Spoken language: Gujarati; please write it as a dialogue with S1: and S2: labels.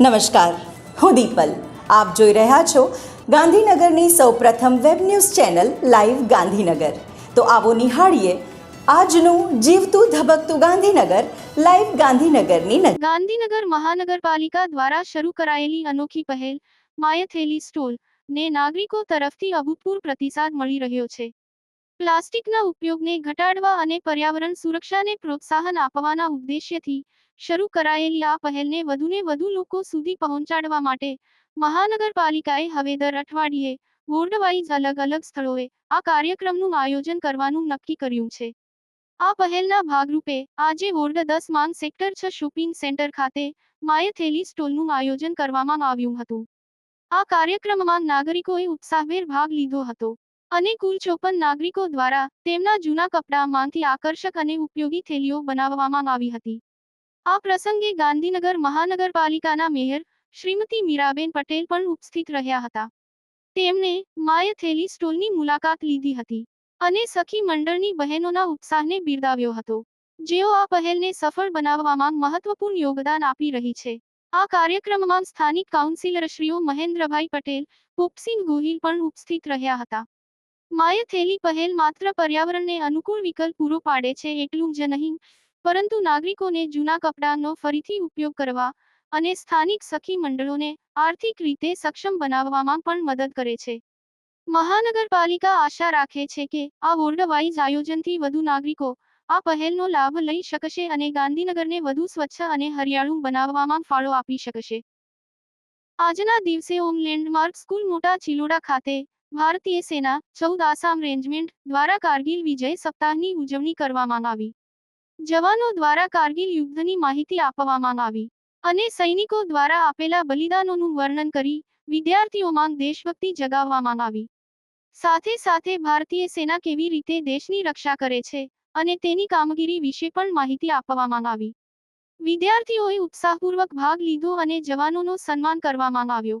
S1: નમસ્કાર. હું દીપલ. આપ જોઈ રહ્યા છો ગાંધીનગરની સૌપ્રથમ web news channel live Gandhinagar. તો આવો નિહાળીએ આજનું જીવતું ધબકતું ગાંધીનગર લાઈવ ગાંધીનગરની
S2: ગાંધીનગર મહાનગરપાલિકા દ્વારા શરૂ કરાયેલી અનોખી પહેલ, માયથેલી સ્ટોલ, ને નાગરિકો તરફથી અભૂતપૂર્વ પ્રતિસાદ મળી રહ્યો છે. પ્લાસ્ટિકના ઉપયોગને ઘટાડવા અને પર્યાવરણ સુરક્ષાને પ્રોત્સાહન આપવાના ઉદ્દેશ્યથી શરૂ કરાયેલી આ પહેલને વધુને વધુ લોકો સુધી પહોંચાડવા માટે મહાનગરપાલિકાએ હવે દર અઠવાડિયે વોર્ડવાઇઝ અલગ અલગ સ્થળોએ આ કાર્યક્રમનું આયોજન કરવાનું નક્કી કર્યું છે. આ પહેલના ભાગરૂપે આજે વોર્ડ દસ માંગ સેક્ટર છ શોપિંગ સેન્ટર ખાતે માયથેલી સ્ટોલનું આયોજન કરવામાં આવ્યું હતું. આ કાર્યક્રમમાં નાગરિકોએ ઉત્સાહભેર ભાગ લીધો હતો. અને કુલ ચોપન નાગરિકો દ્વારા તેમના જૂના કપડામાંથી આકર્ષક અને ઉપયોગી થેલીઓ બનાવવામાં આવી હતી. આ પ્રસંગે ગાંધીનગર મહાનગરપાલિકાના મેયર શ્રીમતી મીરાબેન પટેલ પણ ઉપસ્થિત રહ્યા હતા. તેમણે માયથેલી સ્ટોલની મુલાકાત લીધી હતી અને સખી મંડળની બહેનોના ઉત્સાહને બિરદાવ્યો હતો. જેઓ આ પહેલને સફળ બનાવવામાં મહત્વપૂર્ણ યોગદાન આપી રહી છે. આ કાર્યક્રમમાં સ્થાનિક કાઉન્સિલરશ્રીઓ મહેન્દ્રભાઈ પટેલ ભૂપસિંહ ગોહિલ પણ ઉપસ્થિત રહ્યા હતા. માયથેલી પહેલ માત્ર પર્યાવરણને અનુકૂળ વિકલ્પ પૂરો પાડે છે એટલું જ નહીં, પરંતુ નાગરિકોને જૂના કપડાનો ફરીથી ઉપયોગ કરવા અને સ્થાનિક સખી મંડળોને આર્થિક રીતે સક્ષમ બનાવવામાં પણ મદદ કરે છે. મહાનગરપાલિકા આશા રાખે છે કે આ વોર્ડ વાઇઝ આયોજનથી વધુ નાગરિકો આ પહેલનો લાભ લઈ શકશે અને ગાંધીનગરને વધુ સ્વચ્છ અને હરિયાળું બનાવવામાં ફાળો આપી શકશે. આજના દિવસે ઓમ લેન્ડમાર્ક સ્કૂલ મોટા ચિલોડા ખાતે ભારતીય સેના ચૌદ આસામ રેન્જમેન્ટ દ્વારા કારગિલ વિજય સપ્તાહની ઉજવણી કરવામાં આવી. જવાનો દ્વારા કારગિલ યુદ્ધની માહિતી આપવામાં આવી અને સૈનિકો દ્વારા આપેલા બલિદાનોનું વર્ણન કરી વિદ્યાર્થીઓમાં દેશભક્તિ જગાવવામાં આવી. સાથે સાથે ભારતીય સેના કેવી રીતે દેશની રક્ષા કરે છે અને તેની કામગીરી વિશે પણ માહિતી આપવામાં આવી. વિદ્યાર્થીઓએ ઉત્સાહપૂર્વક ભાગ લીધો અને જવાનોનો સન્માન કરવામાં આવ્યો.